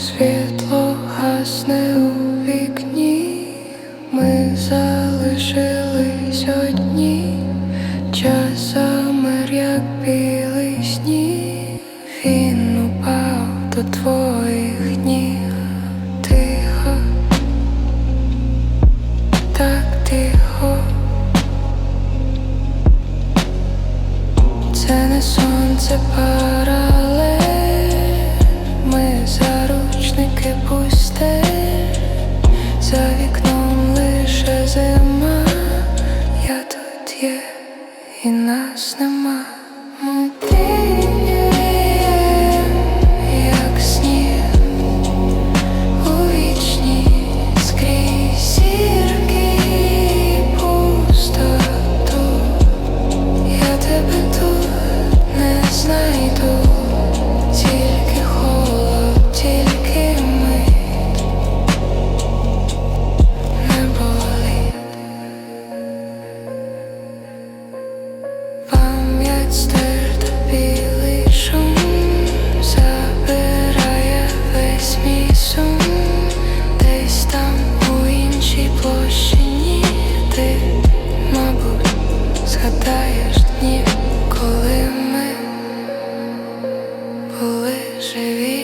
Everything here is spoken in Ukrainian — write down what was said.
Світло гасне у вікні, ми залишились одні, час замер, як білий сніг, він упав до твоїх ніг, так тихо. Це не сонце паралель, тут є і нас нема. Білий шум, забирає весь мій десь там у іншій площині ти, мабуть, згадаєш дні, коли ми були живі.